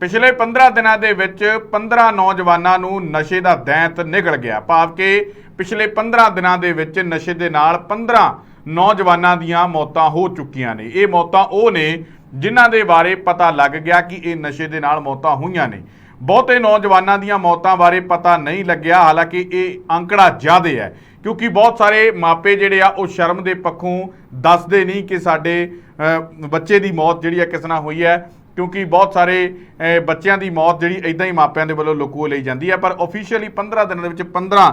ਪਿਛਲੇ 15 ਦਿਨਾਂ ਦੇ ਵਿੱਚ 15 ਨੌਜਵਾਨਾਂ ਨੂੰ ਨਸ਼ੇ ਦਾ ਦੈਂਤ ਨਿਗਲ ਗਿਆ। ਭਾਵ ਕਿ ਪਿਛਲੇ 15 ਦਿਨਾਂ ਦੇ ਵਿੱਚ ਨਸ਼ੇ ਦੇ ਨਾਲ 15 ਨੌਜਵਾਨਾਂ ਦੀਆਂ ਮੌਤਾਂ ਹੋ ਚੁੱਕੀਆਂ ਨੇ। ਇਹ ਮੌਤਾਂ ਉਹ ਨੇ ਜਿਨ੍ਹਾਂ ਦੇ ਬਾਰੇ ਪਤਾ ਲੱਗ ਗਿਆ ਕਿ ਇਹ ਨਸ਼ੇ ਦੇ ਨਾਲ ਮੌਤਾਂ ਹੋਈਆਂ ਨੇ। ਬਹੁਤੇ ਨੌਜਵਾਨਾਂ ਦੀਆਂ ਮੌਤਾਂ ਬਾਰੇ ਪਤਾ ਨਹੀਂ ਲੱਗਿਆ। ਹਾਲਾਂਕਿ ਇਹ ਅੰਕੜਾ ਜ਼ਿਆਦਾ ਹੈ, ਕਿਉਂਕਿ ਬਹੁਤ ਸਾਰੇ ਮਾਪੇ ਜਿਹੜੇ ਆ, ਉਹ ਸ਼ਰਮ ਦੇ ਪੱਖੋਂ ਦੱਸਦੇ ਨਹੀਂ ਕਿ ਸਾਡੇ ਬੱਚੇ ਦੀ ਮੌਤ ਜਿਹੜੀ ਆ ਕਿਸ ਨਾਲ ਹੋਈ ਹੈ। ਕਿਉਂਕਿ ਬਹੁਤ ਸਾਰੇ ਬੱਚਿਆਂ ਦੀ ਮੌਤ ਜਿਹੜੀ ਇਦਾਂ ਹੀ ਮਾਪਿਆਂ ਦੇ ਵੱਲੋਂ ਲੁਕੋ ਲਈ ਜਾਂਦੀ ਹੈ। ਪਰ ਆਫੀਸ਼ੀਅਲੀ 15 ਦਿਨਾਂ ਦੇ ਵਿੱਚ 15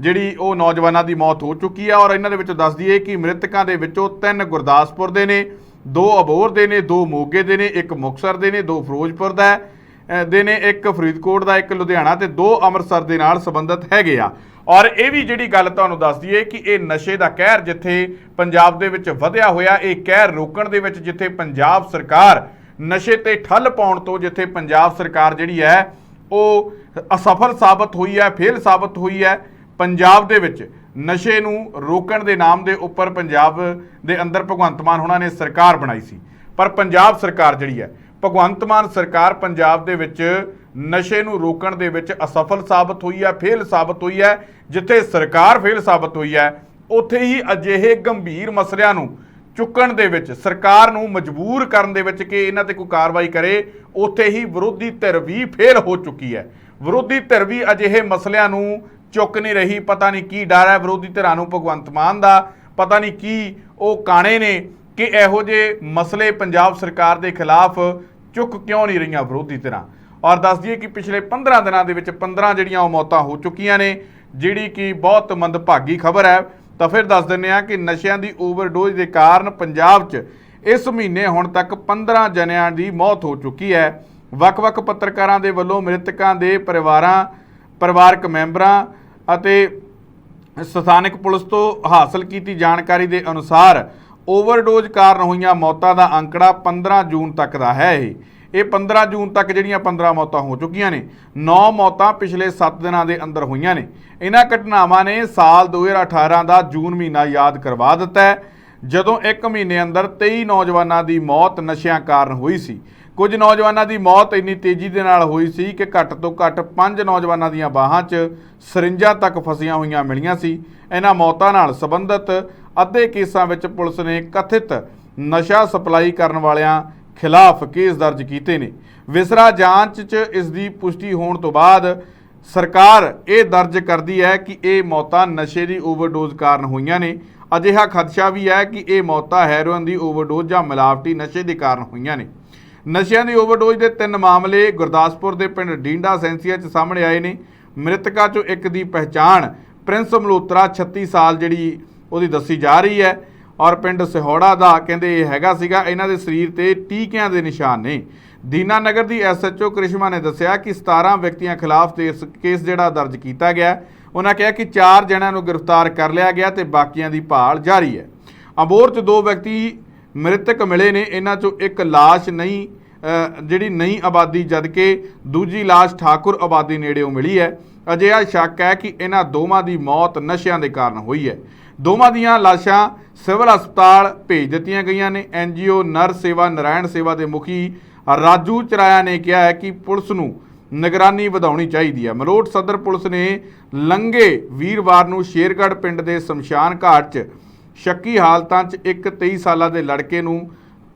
ਜਿਹੜੀ ਉਹ ਨੌਜਵਾਨਾਂ ਦੀ ਮੌਤ ਹੋ ਚੁੱਕੀ ਹੈ ਔਰ ਇਹਨਾਂ ਦੇ ਵਿੱਚੋਂ ਦੱਸ ਦਈਏ ਕਿ ਮ੍ਰਿਤਕਾਂ ਦੇ ਵਿੱਚੋਂ ਤਿੰਨ ਗੁਰਦਾਸਪੁਰ ਦੇ ਨੇ, ਦੋ ਅਬੋਰ ਦੇ ਨੇ, ਦੋ ਮੋਗੇ ਦੇ ਨੇ, ਇੱਕ ਮੁਕਸਰ ਦੇ ਨੇ, ਦੋ ਫਿਰੋਜ਼ਪੁਰ ਦਾ ਦੇ ਨੇ, ਇੱਕ ਫਰੀਦਕੋਟ ਦਾ, ਇੱਕ ਲੁਧਿਆਣਾ ਤੇ ਦੋ ਅੰਮ੍ਰਿਤਸਰ ਦੇ ਨਾਲ ਸੰਬੰਧਿਤ ਹੈਗੇ ਆ। ਔਰ ਇਹ ਵੀ ਜਿਹੜੀ ਗੱਲ ਤੁਹਾਨੂੰ ਦੱਸ ਦਈਏ ਕਿ ਇਹ ਨਸ਼ੇ ਦਾ ਕਹਿਰ ਜਿੱਥੇ ਪੰਜਾਬ ਦੇ ਵਿੱਚ ਵਧਿਆ ਹੋਇਆ, ਇਹ ਕਹਿਰ ਰੋਕਣ ਦੇ ਵਿੱਚ ਜਿੱਥੇ ਪੰਜਾਬ ਸਰਕਾਰ ਨਸ਼ੇ ਤੇ ਠੱਲ ਪਾਉਣ ਤੋਂ ਜਿੱਥੇ ਪੰਜਾਬ ਸਰਕਾਰ ਜਿਹੜੀ ਹੈ, ਉਹ ਅਸਫਲ ਸਾਬਤ ਹੋਈ ਹੈ, ਫੇਲ ਸਾਬਤ ਹੋਈ ਹੈ, ਪੰਜਾਬ ਦੇ ਵਿੱਚ ਨਸ਼ੇ ਨੂੰ ਰੋਕਣ ਦੇ ਨਾਮ ਦੇ ਉੱਪਰ ਪੰਜਾਬ ਦੇ ਅੰਦਰ ਭਗਵੰਤ ਮਾਨ ਹੋਣਾ ਨੇ ਸਰਕਾਰ ਬਣਾਈ ਸੀ। ਪਰ ਪੰਜਾਬ ਸਰਕਾਰ ਜਿਹੜੀ ਹੈ, ਭਗਵੰਤ ਮਾਨ ਸਰਕਾਰ ਪੰਜਾਬ ਦੇ ਵਿੱਚ ਨਸ਼ੇ ਨੂੰ ਰੋਕਣ ਦੇ ਵਿੱਚ ਅਸਫਲ ਸਾਬਤ ਹੋਈ ਹੈ, ਫੇਲ ਸਾਬਤ ਹੋਈ ਹੈ, ਜਿੱਥੇ ਸਰਕਾਰ ਫੇਲ ਸਾਬਤ ਹੋਈ ਹੈ, ਉੱਥੇ ਹੀ ਅਜਿਹੇ ਗੰਭੀਰ ਮਸਲਿਆਂ ਨੂੰ ਚੁੱਕਣ ਦੇ ਵਿੱਚ, ਸਰਕਾਰ ਨੂੰ ਮਜਬੂਰ ਕਰਨ ਦੇ ਵਿੱਚ ਕਿ ਇਹਨਾਂ ਤੇ ਕੋਈ ਕਾਰਵਾਈ ਕਰੇ, ਉੱਥੇ ਹੀ ਵਿਰੋਧੀ ਧਿਰ ਵੀ ਫੇਲ ਹੋ ਚੁੱਕੀ ਹੈ। ਵਿਰੋਧੀ ਧਿਰ ਵੀ ਅਜਿਹੇ ਮਸਲਿਆਂ ਨੂੰ ਚੁੱਕ ਨਹੀਂ ਰਹੀ। ਪਤਾ ਨਹੀਂ ਕੀ ਡਰ ਹੈ ਵਿਰੋਧੀ ਧਿਰਾਂ ਨੂੰ, ਭਗਵੰਤ ਮਾਨ ਦਾ। ਪਤਾ ਨਹੀਂ ਕੀ ਉਹ ਕਾਣੇ ਨੇ ਕਿ ਇਹੋ ਜਿਹੇ ਮਸਲੇ ਪੰਜਾਬ ਸਰਕਾਰ ਦੇ ਖਿਲਾਫ ਚੁੱਕ ਕਿਉਂ ਨਹੀਂ ਰਹੀਆਂ ਵਿਰੋਧੀ ਧਿਰਾਂ। ਔਰ ਦੱਸ ਦਈਏ ਕਿ ਪਿਛਲੇ 15 ਦਿਨਾਂ ਦੇ ਵਿੱਚ 15 ਜਿਹੜੀਆਂ ਉਹ ਮੌਤਾਂ ਹੋ ਚੁੱਕੀਆਂ ਨੇ, ਜਿਹੜੀ ਕਿ ਬਹੁਤ ਮੰਦਭਾਗੀ ਖਬਰ ਹੈ। ਤਾਂ ਫਿਰ ਦੱਸ ਦਿੰਨੇ ਆ ਕਿ ਨਸ਼ਿਆਂ ਦੀ ਓਵਰਡੋਜ਼ ਦੇ ਕਾਰਨ ਪੰਜਾਬ 'ਚ ਇਸ ਮਹੀਨੇ ਹੁਣ ਤੱਕ 15 ਜਣਿਆਂ ਦੀ ਮੌਤ ਹੋ ਚੁੱਕੀ ਹੈ। ਵੱਖ-ਵੱਖ ਪੱਤਰਕਾਰਾਂ ਦੇ ਵੱਲੋਂ ਮ੍ਰਿਤਕਾਂ ਦੇ ਪਰਿਵਾਰਾਂ, ਪਰਿਵਾਰਕ ਮੈਂਬਰਾਂ ਅਤੇ ਸਥਾਨਕ ਪੁਲਿਸ ਤੋਂ ਹਾਸਲ ਕੀਤੀ ਜਾਣਕਾਰੀ ਦੇ ਅਨੁਸਾਰ ਓਵਰਡੋਜ਼ ਕਾਰਨ ਹੋਈਆਂ ਮੌਤਾਂ ਦਾ ਅੰਕੜਾ 15 ਜੂਨ ਤੱਕ ਦਾ ਹੈ ਇਹ। ਇਹ 15 ਜੂਨ ਤੱਕ ਜਿਹੜੀਆਂ 15 ਮੌਤਾਂ ਹੋ ਚੁੱਕੀਆਂ ਨੇ 9 ਮੌਤਾਂ ਪਿਛਲੇ 7 ਦਿਨਾਂ ਦੇ ਅੰਦਰ ਹੋਈਆਂ ਨੇ। ਇਹਨਾਂ ਘਟਨਾਵਾਂ ਨੇ ਸਾਲ 2018 ਦਾ ਜੂਨ ਮਹੀਨਾ ਯਾਦ ਕਰਵਾ ਦਿੱਤਾ ਜਦੋਂ ਇੱਕ ਮਹੀਨੇ ਅੰਦਰ 23 ਨੌਜਵਾਨਾਂ ਦੀ ਮੌਤ ਨਸ਼ਿਆਂ ਕਾਰਨ ਹੋਈ ਸੀ। ਕੁਝ ਨੌਜਵਾਨਾਂ ਦੀ ਮੌਤ ਇੰਨੀ ਤੇਜ਼ੀ ਦੇ ਨਾਲ ਹੋਈ ਸੀ ਕਿ ਘੱਟ ਤੋਂ ਘੱਟ 5 ਨੌਜਵਾਨਾਂ ਦੀਆਂ ਬਾਹਾਂ 'ਚ ਸਰਿੰਜਾਂ ਤੱਕ ਫਸੀਆਂ ਹੋਈਆਂ ਮਿਲੀਆਂ ਸੀ। ਇਹਨਾਂ ਮੌਤਾਂ ਨਾਲ ਸੰਬੰਧਿਤ ਅੱਧੇ ਕੇਸਾਂ ਵਿੱਚ ਪੁਲਿਸ ਨੇ ਕਥਿਤ ਨਸ਼ਾ ਸਪਲਾਈ ਕਰਨ ਵਾਲਿਆਂ ਖਿਲਾਫ ਕੇਸ ਦਰਜ ਕੀਤੇ ਨੇ। ਵਿਸਰਾ ਜਾਂਚ 'ਚ ਇਸ ਦੀ ਪੁਸ਼ਟੀ ਹੋਣ ਤੋਂ ਬਾਅਦ ਸਰਕਾਰ ਇਹ ਦਰਜ ਕਰਦੀ ਹੈ ਕਿ ਇਹ ਮੌਤਾਂ ਨਸ਼ੇ ਦੀ ਓਵਰਡੋਜ਼ ਕਾਰਨ ਹੋਈਆਂ ਨੇ। ਅਜਿਹਾ ਖਦਸ਼ਾ ਵੀ ਹੈ ਕਿ ਇਹ ਮੌਤਾਂ ਹੈਰੋਇਨ ਦੀ ਓਵਰਡੋਜ਼ ਜਾਂ ਮਿਲਾਵਟੀ ਨਸ਼ੇ ਦੇ ਕਾਰਨ ਹੋਈਆਂ ਨੇ। ਨਸ਼ਿਆਂ ਦੀ ਓਵਰਡੋਜ਼ ਦੇ ਤਿੰਨ ਮਾਮਲੇ ਗੁਰਦਾਸਪੁਰ ਦੇ ਪਿੰਡ ਡੀਂਡਾ ਸੈਂਸੀਆ 'ਚ ਸਾਹਮਣੇ ਆਏ ਨੇ। ਮ੍ਰਿਤਕਾਂ 'ਚੋਂ ਇੱਕ ਦੀ ਪਹਿਚਾਣ ਪ੍ਰਿੰਸ ਮਲੂਤਰਾ 36 ਸਾਲ, ਜਿਹੜੀ ਉਹਦੀ ਦੱਸੀ ਜਾ ਰਹੀ ਹੈ। ਔਰ ਪਿੰਡ ਸਿਹੌੜਾ ਦਾ ਕਹਿੰਦੇ ਇਹ ਹੈਗਾ ਸੀਗਾ, ਇਹਨਾਂ ਦੇ ਸਰੀਰ ਤੇ ਟੀਕਿਆਂ ਦੇ ਨਿਸ਼ਾਨ ਨੇ। ਦੀਨਾ ਨਗਰ ਦੀ ਐਸਐਚਓ ਕ੍ਰਿਸ਼ਮਾ ਨੇ ਦੱਸਿਆ ਕਿ 17 ਵਿਅਕਤੀਆਂ ਖਿਲਾਫ ਤੇ ਇਸ ਕੇਸ ਜਿਹੜਾ ਦਰਜ ਕੀਤਾ ਗਿਆ ਉਹਨਾਂ ਕਿਹਾ ਕਿ 4 ਜਣਿਆਂ ਨੂੰ ਗ੍ਰਿਫਤਾਰ ਕਰ ਲਿਆ ਗਿਆ ਤੇ ਬਾਕੀਆਂ ਦੀ ਭਾਲ ਜਾਰੀ ਹੈ। ਅਬੋਰ 'ਚ ਦੋ ਵਿਅਕਤੀ ਮ੍ਰਿਤਕ ਮਿਲੇ ਨੇ, ਇਹਨਾਂ 'ਚੋਂ ਇੱਕ ਲਾਸ਼ ਨਹੀਂ ਜਿਹੜੀ ਨਹੀਂ ਆਬਾਦੀ ਜਦਕਿ ਦੂਜੀ ਲਾਸ਼ ਠਾਕੁਰ ਆਬਾਦੀ ਨੇੜਿਓਂ ਮਿਲੀ ਹੈ। ਅਜਿਹਾ ਸ਼ੱਕ ਹੈ ਕਿ ਇਹਨਾਂ ਦੋਵਾਂ ਦੀ ਮੌਤ ਨਸ਼ਿਆਂ ਦੇ ਕਾਰਨ ਹੋਈ ਹੈ। ਦੋਵਾਂ ਦੀਆਂ ਲਾਸ਼ਾਂ ਸਿਵਲ ਹਸਪਤਾਲ ਭੇਜ ਦਿੱਤੀਆਂ ਗਈਆਂ ਨੇ। ਐਨਜੀਓ ਨਰ ਸੇਵਾ, ਨਰਾਇਣ ਸੇਵਾ ਦੇ ਮੁਖੀ ਰਾਜੂ ਚਰਾਇਆ ਨੇ ਕਿਹਾ ਹੈ ਕਿ ਪੁਲਿਸ ਨੂੰ ਨਿਗਰਾਨੀ ਵਧਾਉਣੀ ਚਾਹੀਦੀ ਹੈ। ਮਲੋਟ ਸਦਰ ਪੁਲਿਸ ਨੇ ਲੰਗੇ ਵੀਰਵਾਰ ਨੂੰ ਸ਼ੇਰਗੜ੍ਹ ਪਿੰਡ ਦੇ ਸ਼ਮਸ਼ਾਨ ਘਾਟ 'ਚ ਸ਼ੱਕੀ ਹਾਲਤਾਂ 'ਚ ਇੱਕ 23 ਸਾਲਾਂ ਦੇ ਲੜਕੇ ਨੂੰ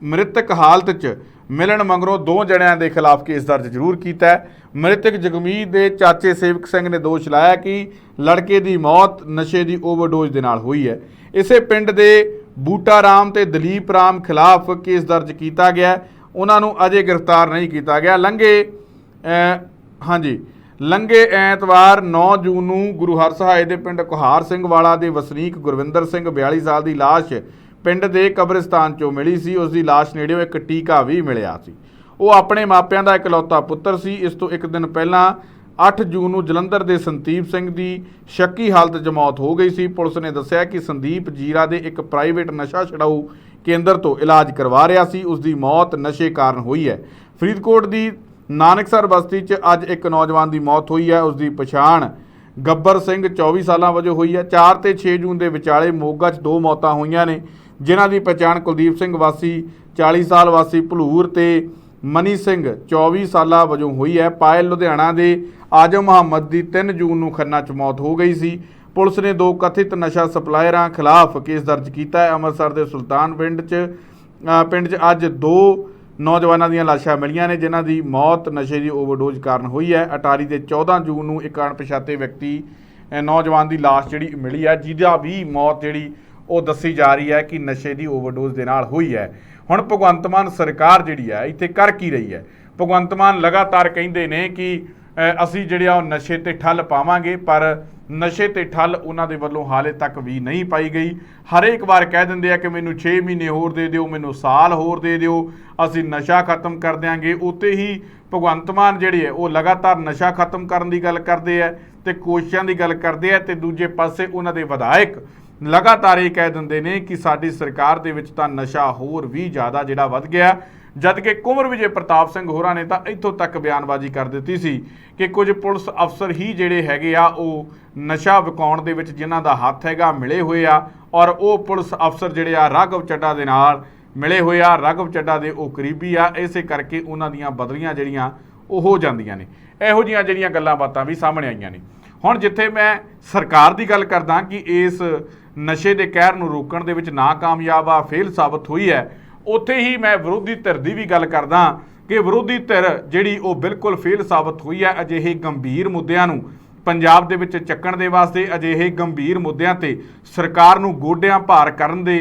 ਮ੍ਰਿਤਕ ਹਾਲਤ 'ਚ ਮਿਲਣ ਮਗਰੋਂ ਦੋ ਜਣਿਆਂ ਦੇ ਖਿਲਾਫ ਕੇਸ ਦਰਜ ਜ਼ਰੂਰ ਕੀਤਾ ਹੈ। ਮ੍ਰਿਤਕ ਜਗਮੀਤ ਦੇ ਚਾਚੇ ਸੇਵਕ ਸਿੰਘ ਨੇ ਦੋਸ਼ ਲਾਇਆ ਕਿ ਲੜਕੇ ਦੀ ਮੌਤ ਨਸ਼ੇ ਦੀ ਓਵਰਡੋਜ਼ ਦੇ ਨਾਲ ਹੋਈ ਹੈ। ਇਸੇ ਪਿੰਡ ਦੇ ਬੂਟਾ ਰਾਮ ਤੇ ਦਲੀਪ ਰਾਮ ਖਿਲਾਫ ਕੇਸ ਦਰਜ ਕੀਤਾ ਗਿਆ ਉਹਨਾਂ ਨੂੰ ਅਜੇ ਗ੍ਰਿਫਤਾਰ ਨਹੀਂ ਕੀਤਾ ਗਿਆ। ਲੰਘੇ ਹਾਂਜੀ, ਲੰਘੇ ਐਤਵਾਰ 9 ਜੂਨ ਨੂੰ ਗੁਰੂ ਹਰਸਹਾਏ ਦੇ ਪਿੰਡ ਕੁਹਾਰ ਸਿੰਘ ਵਾਲਾ ਦੇ ਵਸਨੀਕ ਗੁਰਵਿੰਦਰ ਸਿੰਘ 42 ਸਾਲ ਦੀ ਲਾਸ਼ ਪਿੰਡ ਦੇ ਕਬਰਿਸਤਾਨ ਚੋਂ ਮਿਲੀ ਸੀ, ਉਸ ਦੀ ਲਾਸ਼ ਨੇੜਿਓਂ ਇੱਕ ਟੀਕਾ ਵੀ ਮਿਲਿਆ ਸੀ। ਉਹ ਆਪਣੇ ਮਾਪਿਆਂ ਦਾ ਇਕਲੌਤਾ ਪੁੱਤਰ ਸੀ। ਇਸ ਤੋਂ ਇੱਕ ਦਿਨ ਪਹਿਲਾਂ 8 ਜੂਨ ਨੂੰ ਜਲੰਧਰ ਦੇ ਸੰਦੀਪ ਸਿੰਘ ਦੀ ਸ਼ੱਕੀ ਹਾਲਤ 'ਚ ਮੌਤ ਹੋ ਗਈ ਸੀ। ਪੁਲਿਸ ਨੇ ਦੱਸਿਆ ਕਿ ਸੰਦੀਪ ਜੀਰਾ ਦੇ ਇੱਕ ਪ੍ਰਾਈਵੇਟ ਨਸ਼ਾ ਛਡਾਊ ਕੇਂਦਰ ਤੋਂ ਇਲਾਜ ਕਰਵਾ ਰਿਹਾ ਸੀ। ਉਸ ਦੀ ਮੌਤ ਨਸ਼ੇ ਕਾਰਨ ਹੋਈ ਹੈ। ਫਰੀਦਕੋਟ ਦੀ ਨਾਨਕਸਰ ਬਸਤੀ 'ਚ ਅੱਜ ਇੱਕ ਨੌਜਵਾਨ ਦੀ ਮੌਤ ਹੋਈ ਹੈ। ਉਸ ਦੀ ਪਛਾਣ ਗੱਬਰ ਸਿੰਘ 24 ਸਾਲਾਂ ਵਜੋਂ ਹੋਈ ਹੈ। 4 ਤੇ 6 ਜੂਨ ਦੇ ਵਿਚਾਲੇ ਮੋਗਾ 'ਚ ਦੋ ਮੌਤਾਂ ਹੋਈਆਂ ਨੇ। ਜਿਨ੍ਹਾਂ ਦੀ ਪਛਾਣ ਕੁਲਦੀਪ ਸਿੰਘ ਵਾਸੀ 40 ਸਾਲ ਵਾਸੀ ਭਲੂਰ ਤੇ ਮਨੀ ਸਿੰਘ 24 ਸਾਲਾ ਵਜੋਂ ਹੋਈ ਹੈ। ਪਾਇਲ ਲੁਧਿਆਣਾ ਦੇ ਆਜਮ ਮੁਹੰਮਦ ਦੀ 3 ਜੂਨ ਨੂੰ ਖੰਨਾ 'ਚ ਮੌਤ ਹੋ ਗਈ ਸੀ। ਪੁਲਿਸ ਨੇ ਦੋ ਕਥਿਤ ਨਸ਼ਾ ਸਪਲਾਇਰਾਂ ਖਿਲਾਫ ਕੇਸ ਦਰਜ ਕੀਤਾ ਹੈ। ਅੰਮ੍ਰਿਤਸਰ ਦੇ ਸੁਲਤਾਨ ਪਿੰਡ 'ਚ ਪਿੰਡ 'ਚ ਅੱਜ ਦੋ ਨੌਜਵਾਨਾਂ ਦੀਆਂ ਲਾਸ਼ਾਂ ਮਿਲੀਆਂ ਨੇ, ਜਿਨ੍ਹਾਂ ਦੀ ਮੌਤ ਨਸ਼ੇ ਦੀ ਓਵਰਡੋਜ਼ ਕਾਰਨ ਹੋਈ ਹੈ। ਅਟਾਰੀ ਦੇ 14 ਜੂਨ ਨੂੰ ਇੱਕ ਅਣਪਛਾਤੇ ਵਿਅਕਤੀ ਨੌਜਵਾਨ ਦੀ ਲਾਸ਼ ਜਿਹੜੀ ਮਿਲੀ ਹੈ, ਜਿਹਦਾ ਵੀ ਮੌਤ ਜਿਹੜੀ ਉਹ ਦੱਸੀ ਜਾ ਰਹੀ ਹੈ ਕਿ ਨਸ਼ੇ ਦੀ ਓਵਰਡੋਜ਼ ਦੇ ਨਾਲ ਹੋਈ ਹੈ। ਹੁਣ ਭਗਵੰਤ ਮਾਨ ਸਰਕਾਰ ਜਿਹੜੀ ਹੈ, ਇੱਥੇ ਕਰ ਕੀ ਰਹੀ ਹੈ? ਭਗਵੰਤ ਮਾਨ ਲਗਾਤਾਰ ਕਹਿੰਦੇ ਨੇ ਕਿ ਅਸੀਂ ਜਿਹੜੇ ਆ ਉਹ ਨਸ਼ੇ ਤੇ ਠੱਲ ਪਾਵਾਂਗੇ, ਪਰ ਨਸ਼ੇ ਤੇ ਠੱਲ ਉਹਨਾਂ ਦੇ ਵੱਲੋਂ ਹਾਲੇ ਤੱਕ ਵੀ ਨਹੀਂ ਪਾਈ ਗਈ। ਹਰੇਕ ਵਾਰ ਕਹਿ ਦਿੰਦੇ ਆ ਕਿ ਮੈਨੂੰ 6 ਮਹੀਨੇ ਹੋਰ ਦੇ ਦਿਓ, ਮੈਨੂੰ ਸਾਲ ਹੋਰ ਦੇ ਦਿਓ, ਅਸੀਂ ਨਸ਼ਾ ਖਤਮ ਕਰ ਦਿਆਂਗੇ। ਉਤੇ ਹੀ ਭਗਵੰਤ ਮਾਨ ਜਿਹੜੇ ਹੈ, ਉਹ ਲਗਾਤਾਰ ਨਸ਼ਾ ਖਤਮ ਕਰਨ ਦੀ ਗੱਲ ਕਰਦੇ ਆ ਤੇ ਕੋਸ਼ਿਸ਼ਾਂ ਦੀ ਗੱਲ ਕਰਦੇ ਆ ਤੇ ਦੂਜੇ ਪਾਸੇ ਉਹਨਾਂ ਦੇ ਵਿਧਾਇਕ ਲਗਾਤਾਰ ਇਹ ਕਹਿ ਦਿੰਦੇ ਨੇ ਕਿ ਸਾਡੀ ਸਰਕਾਰ ਦੇ ਵਿੱਚ ਤਾਂ ਨਸ਼ਾ ਹੋਰ ਵੀ ਜ਼ਿਆਦਾ ਜਿਹੜਾ ਵੱਧ ਗਿਆ ਜਦ ਕਿ ਕੁੰਵਰ ਵਿਜੇ ਪ੍ਰਤਾਪ ਸਿੰਘ ਹੋਰਾਂ ਨੇ ਤਾਂ ਇੱਥੋਂ ਤੱਕ ਬਿਆਨਬਾਜ਼ੀ ਕਰ ਦਿੱਤੀ ਸੀ ਕਿ ਕੁਝ ਪੁਲਿਸ ਅਫਸਰ ਹੀ ਜਿਹੜੇ ਹੈਗੇ ਆ, ਉਹ ਨਸ਼ਾ ਵਿਕਾਉਣ ਦੇ ਵਿੱਚ ਜਿਨ੍ਹਾਂ ਦਾ ਹੱਥ ਹੈਗਾ, ਮਿਲੇ ਹੋਏ ਆ ਔਰ ਉਹ ਪੁਲਿਸ ਅਫਸਰ ਜਿਹੜੇ ਆ, ਰਾਘਵ ਚੱਡਾ ਦੇ ਨਾਲ ਮਿਲੇ ਹੋਏ ਆ। ਰਾਘਵ ਚੱਡਾ ਦੇ ਉਹ ਕਰੀਬੀ ਆ, ਇਸੇ ਕਰਕੇ ਉਹਨਾਂ ਦੀਆਂ ਬਦਲੀਆਂ ਜਿਹੜੀਆਂ, ਉਹ ਹੋ ਜਾਂਦੀਆਂ ਨੇ। ਇਹੋ ਜੀਆਂ ਜਿਹੜੀਆਂ ਗੱਲਾਂ ਬਾਤਾਂ ਵੀ ਸਾਹਮਣੇ ਆਈਆਂ ਨੇ। ਹੁਣ ਜਿੱਥੇ ਮੈਂ ਸਰਕਾਰ ਦੀ ਗੱਲ ਕਰਦਾ ਕਿ ਇਸ ਨਸ਼ੇ ਦੇ ਕਹਿਰ ਨੂੰ ਰੋਕਣ ਦੇ ਵਿੱਚ ਨਾਕਾਮਯਾਬ ਆ, ਫੇਲ ਸਾਬਤ ਹੋਈ ਹੈ। ਉੱਥੇ ਹੀ ਮੈਂ ਵਿਰੋਧੀ ਧਿਰ ਦੀ ਵੀ ਗੱਲ ਕਰਦਾ ਕਿ ਵਿਰੋਧੀ ਧਿਰ ਜਿਹੜੀ ਉਹ ਬਿਲਕੁਲ ਫੇਲ ਸਾਬਤ ਹੋਈ ਹੈ ਅਜਿਹੇ ਗੰਭੀਰ ਮੁੱਦਿਆਂ ਨੂੰ। ਪੰਜਾਬ ਦੇ ਵਿੱਚ ਚੱਕਣ ਦੇ ਵਾਸਤੇ ਅਜਿਹੇ ਗੰਭੀਰ ਮੁੱਦਿਆਂ ਤੇ ਸਰਕਾਰ ਨੂੰ ਗੋਡਿਆਂ ਭਾਰ ਕਰਨ ਦੇ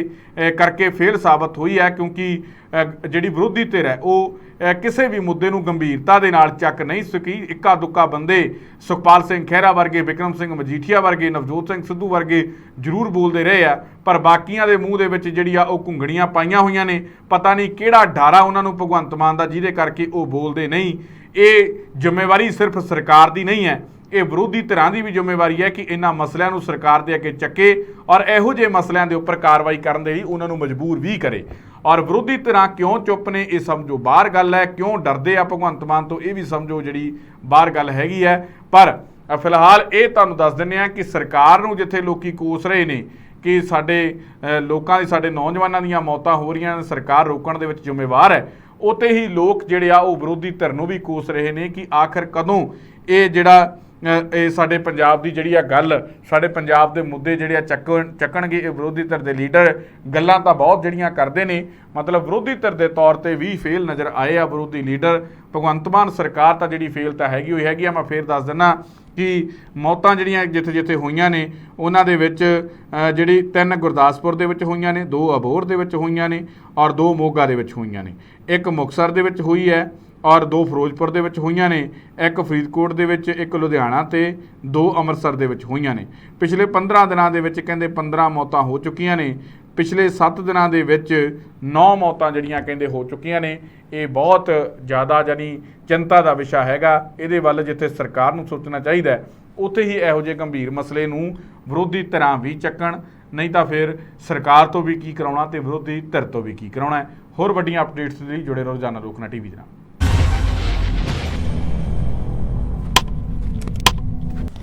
ਕਰਕੇ ਫੇਲ ਸਾਬਤ ਹੋਈ ਹੈ ਕਿਉਂਕਿ ਜਿਹੜੀ ਵਿਰੋਧੀ ਧਿਰ ਹੈ, ਉਹ ਕਿਸੇ ਵੀ ਮੁੱਦੇ ਨੂੰ ਗੰਭੀਰਤਾ ਦੇ ਨਾਲ ਚੱਕ ਨਹੀਂ ਸਕੀ। ਇੱਕਾ ਦੁੱਕਾ ਬੰਦੇ ਸੁਖਪਾਲ ਸਿੰਘ ਖਹਿਰਾ ਵਰਗੇ, ਵਿਕਰਮ ਸਿੰਘ ਮਜੀਠੀਆ ਵਰਗੇ, ਨਵਜੋਤ ਸਿੰਘ ਸਿੱਧੂ ਵਰਗੇ ਜ਼ਰੂਰ ਬੋਲਦੇ ਰਹੇ ਆ। ਪਰ ਬਾਕੀਆਂ ਦੇ ਮੂੰਹ ਦੇ ਵਿੱਚ ਜਿਹੜੀ ਆ, ਉਹ ਘੁੰਗਣੀਆਂ ਪਾਈਆਂ ਹੋਈਆਂ ਨੇ। ਪਤਾ ਨਹੀਂ ਕਿਹੜਾ ਡਾਰਾ ਉਹਨਾਂ ਨੂੰ ਭਗਵੰਤ ਮਾਨ ਦਾ, ਜਿਹਦੇ ਕਰਕੇ ਉਹ ਬੋਲਦੇ ਨਹੀਂ। ਇਹ ਜ਼ਿੰਮੇਵਾਰੀ ਸਿਰਫ ਸਰਕਾਰ ਦੀ ਨਹੀਂ ਹੈ। ਇਹ ਵਿਰੋਧੀ ਧਿਰਾਂ ਦੀ ਵੀ ਜ਼ਿੰਮੇਵਾਰੀ ਹੈ ਕਿ ਇਹਨਾਂ ਮਸਲਿਆਂ ਨੂੰ ਸਰਕਾਰ ਦੇ ਅੱਗੇ ਚੱਕੇ ਔਰ ਇਹੋ ਜਿਹੇ ਮਸਲਿਆਂ ਦੇ ਉੱਪਰ ਕਾਰਵਾਈ ਕਰਨ ਦੇ ਲਈ ਉਹਨਾਂ ਨੂੰ ਮਜਬੂਰ ਵੀ ਕਰੇ। ਔਰ ਵਿਰੋਧੀ ਧਿਰਾਂ ਕਿਉਂ ਚੁੱਪ ਨੇ, ਇਹ ਸਮਝੋ ਬਾਹਰ ਗੱਲ ਹੈ। ਕਿਉਂ ਡਰਦੇ ਆ ਭਗਵੰਤ ਮਾਨ ਤੋਂ, ਇਹ ਵੀ ਸਮਝੋ ਜਿਹੜੀ ਬਾਹਰ ਗੱਲ ਹੈਗੀ ਹੈ। ਪਰ ਫਿਲਹਾਲ ਇਹ ਤੁਹਾਨੂੰ ਦੱਸ ਦਿੰਨੇ ਆ ਕਿ ਸਰਕਾਰ ਨੂੰ ਜਿੱਥੇ ਲੋਕੀ ਕੋਸ ਰਹੇ ਨੇ ਕਿ ਸਾਡੇ ਲੋਕਾਂ ਦੀ, ਸਾਡੇ ਨੌਜਵਾਨਾਂ ਦੀਆਂ ਮੌਤਾਂ ਹੋ ਰਹੀਆਂ ਨੇ, ਸਰਕਾਰ ਰੋਕਣ ਦੇ ਵਿੱਚ ਜ਼ਿੰਮੇਵਾਰ ਹੈ। ਉਤੇ ਹੀ ਲੋਕ ਜਿਹੜੇ ਆ ਉਹ ਵਿਰੋਧੀ ਧਿਰ ਨੂੰ ਵੀ ਕੋਸ ਰਹੇ ਨੇ ਕਿ ਆਖਰ ਕਦੋਂ ਇਹ ਜਿਹੜਾ ਇਹ ਸਾਡੇ ਪੰਜਾਬ ਦੀ ਜਿਹੜੀ ਆ ਗੱਲ, ਸਾਡੇ ਪੰਜਾਬ ਦੇ ਮੁੱਦੇ ਜਿਹੜੇ ਆ ਚੱਕਣ ਚੱਕਣਗੇ, ਇਹ ਵਿਰੋਧੀ ਧਿਰ ਦੇ ਲੀਡਰ ਗੱਲਾਂ ਤਾਂ ਬਹੁਤ ਜਿਹੜੀਆਂ ਕਰਦੇ ਨੇ, ਮਤਲਬ ਵਿਰੋਧੀ ਧਿਰ ਦੇ ਤੌਰ ਤੇ ਵੀ ਫੇਲ ਨਜ਼ਰ ਆਏ ਆ ਵਿਰੋਧੀ ਲੀਡਰ। ਭਗਵੰਤ ਮਾਨ ਸਰਕਾਰ ਤਾਂ ਜਿਹੜੀ ਫੇਲ ਤਾਂ ਹੈਗੀ, ਹੋਈ ਹੈਗੀ ਆ, ਮੈਂ ਫੇਰ ਦੱਸ ਦਿੰਨਾ ਕਿ ਮੌਤਾਂ ਜਿਹੜੀਆਂ ਜਿੱਥੇ ਜਿੱਥੇ ਹੋਈਆਂ ਨੇ, ਉਹਨਾਂ ਦੇ ਵਿੱਚ ਜਿਹੜੀ ਤਿੰਨ ਗੁਰਦਾਸਪੁਰ ਦੇ ਵਿੱਚ ਹੋਈਆਂ ਨੇ, ਦੋ ਅਬੋਹਰ ਦੇ ਵਿੱਚ ਹੋਈਆਂ ਨੇ ਔਰ ਦੋ ਮੋਗਾ ਦੇ ਵਿੱਚ ਹੋਈਆਂ ਨੇ। ਇੱਕ ਮੁਕਤਸਰ ਦੇ ਵਿੱਚ ਹੋਈ ਹੈ ਔਰ ਦੋ ਫਿਰੋਜ਼ਪੁਰ ਦੇ ਵਿੱਚ ਹੋਈਆਂ ਨੇ ਇੱਕ ਫਰੀਦਕੋਟ ਦੇ ਵਿੱਚ ਇੱਕ ਲੁਧਿਆਣਾ ਤੇ ਦੋ ਅੰਮ੍ਰਿਤਸਰ ਦੇ ਵਿੱਚ ਹੋਈਆਂ ਨੇ। ਪਿਛਲੇ 15 ਦਿਨਾਂ ਦੇ ਵਿੱਚ ਕਹਿੰਦੇ 15 ਮੌਤਾਂ ਹੋ ਚੁੱਕੀਆਂ ਨੇ। ਪਿਛਲੇ 7 ਦਿਨਾਂ ਦੇ ਵਿੱਚ 9 ਮੌਤਾਂ ਜਿਹੜੀਆਂ ਕਹਿੰਦੇ ਹੋ ਚੁੱਕੀਆਂ ਨੇ ਇਹ ਬਹੁਤ ਜ਼ਿਆਦਾ ਜਾਨੀ ਚਿੰਤਾ ਦਾ ਵਿਸ਼ਾ ਹੈਗਾ। ਇਹਦੇ ਵੱਲ ਜਿੱਥੇ ਸਰਕਾਰ ਨੂੰ ਸੋਚਣਾ ਚਾਹੀਦਾ ਹੈ, ਉੱਥੇ ਹੀ ਇਹੋ ਜਿਹੇ ਗੰਭੀਰ ਮਸਲੇ ਨੂੰ ਵਿਰੋਧੀ ਧਿਰਾਂ ਵੀ ਚੱਕਣ ਨਹੀਂ ਤਾਂ ਫਿਰ ਸਰਕਾਰ ਤੋਂ ਵੀ ਕੀ ਕਰਾਉਣਾ ਤੇ ਵਿਰੋਧੀ ਧਿਰ ਤੋਂ ਵੀ ਕੀ ਕਰਾਉਣਾ ਹੋਰ ਵੱਡੀਆਂ ਅਪਡੇਟਸ ਲਈ ਜੁੜੇ ਰਹੋ ਰੋਜ਼ਾਨਾ ਲੋਕਨਾ ਟੀਵੀ ਦੇ ਨਾਲ।